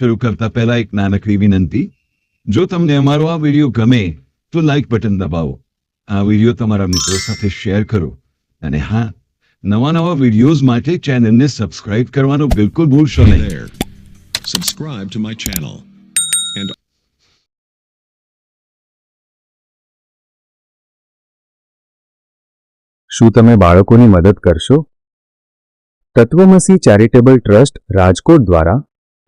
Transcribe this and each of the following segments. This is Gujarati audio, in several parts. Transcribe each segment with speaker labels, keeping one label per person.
Speaker 1: શરૂ કરતા પહેલા એક નાનકડી વિનંતી. જો તમને અમારો આ વીડિયો ગમે તો લાઈક બટન દબાવો. આ વીડિયો તમારા મિત્રો સાથે શેર કરો. અને હા નવા નવા વિડીયોઝ માટે ચેનલને સબસ્ક્રાઇબ કરવાનું બિલકુલ ભૂલશો નહીં.
Speaker 2: Subscribe to my channel channel.
Speaker 3: શું તમે બાળકોની મદદ કરશો? તત્વમસી ચેરિટેબલ ટ્રસ્ટ રાજકોટ દ્વારા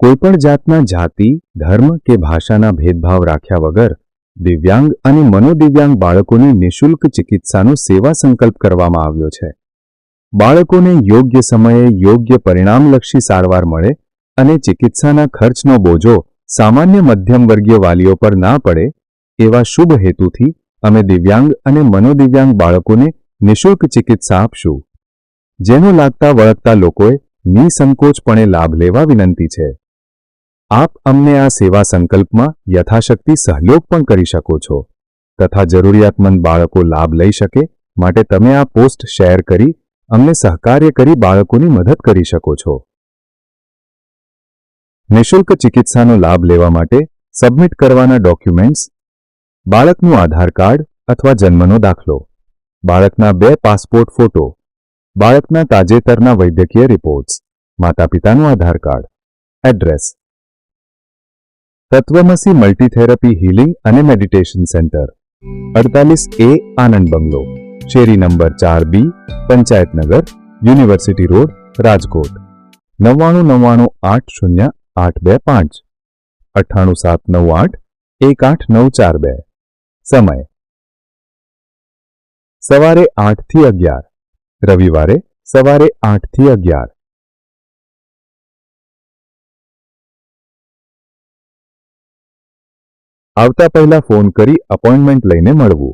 Speaker 3: કોઈપણ જાતના જાતિ, ધર્મ કે ભાષાના ભેદભાવ રાખ્યા વગર દિવ્યાંગ અને મનોદિવ્યાંગ બાળકોની નિઃશુલ્ક ચિકિત્સાનો સેવા સંકલ્પ કરવામાં આવ્યો છે. બાળકોને યોગ્ય સમયે યોગ્ય પરિણામલક્ષી સારવાર મળે અને ચિકિત્સાના ખર્ચનો બોજો સામાન્ય મધ્યમ વર્ગીય વાલીઓ પર ના પડે, એવા શુભ હેતુથી અમે દિવ્યાંગ અને મનોદિવ્યાંગ બાળકોને નિઃશુલ્ક ચિકિત્સા આપશું. જેનો લાગતા વળગતા લોકોએ નિસંકોચપણે લાભ લેવા વિનંતી છે. આપ અમને આ સેવા સંકલ્પમાં યથાશક્તિ સહયોગ પણ કરી શકો છો. તથા જરૂરિયાતમંદ બાળકો લાભ લઈ શકે માટે તમે આ પોસ્ટ શેર કરી અમને સહકાર્ય કરી બાળકોની મદદ કરી શકો છો. નિઃશુલ્ક ચિકિત્સાનો લાભ લેવા માટે સબમિટ કરવાના ડોક્યુમેન્ટ્સ, બાળકનું આધાર કાર્ડ અથવા જન્મનો દાખલો, બાળકના બે પાસપોર્ટ ફોટો, બાળકના તાજેતરના વૈદ્યકીય રિપોર્ટ્સ માતા પિતાનું Aadhaar card, address Tatvamasi multitherapy healing અને મેડિટેશન સેન્ટર. અડતાલીસ એ આનંદ બંગલો. શેરી નંબર ચાર B Panchayatnagar university road, Rajkot. નવ્વાણું નવ્વાણું આઠ શૂન્ય આઠ બે પાંચ. અઠ્ઠાણું સાત નવ આઠ એક આઠ નવ ચાર બે. સમય. સવારે આઠથી અગિયાર. રવિવારે સવારે આઠથી અગિયાર. આવતા પહેલા ફોન કરી અપોઇન્ટમેન્ટ લઈને મળવું.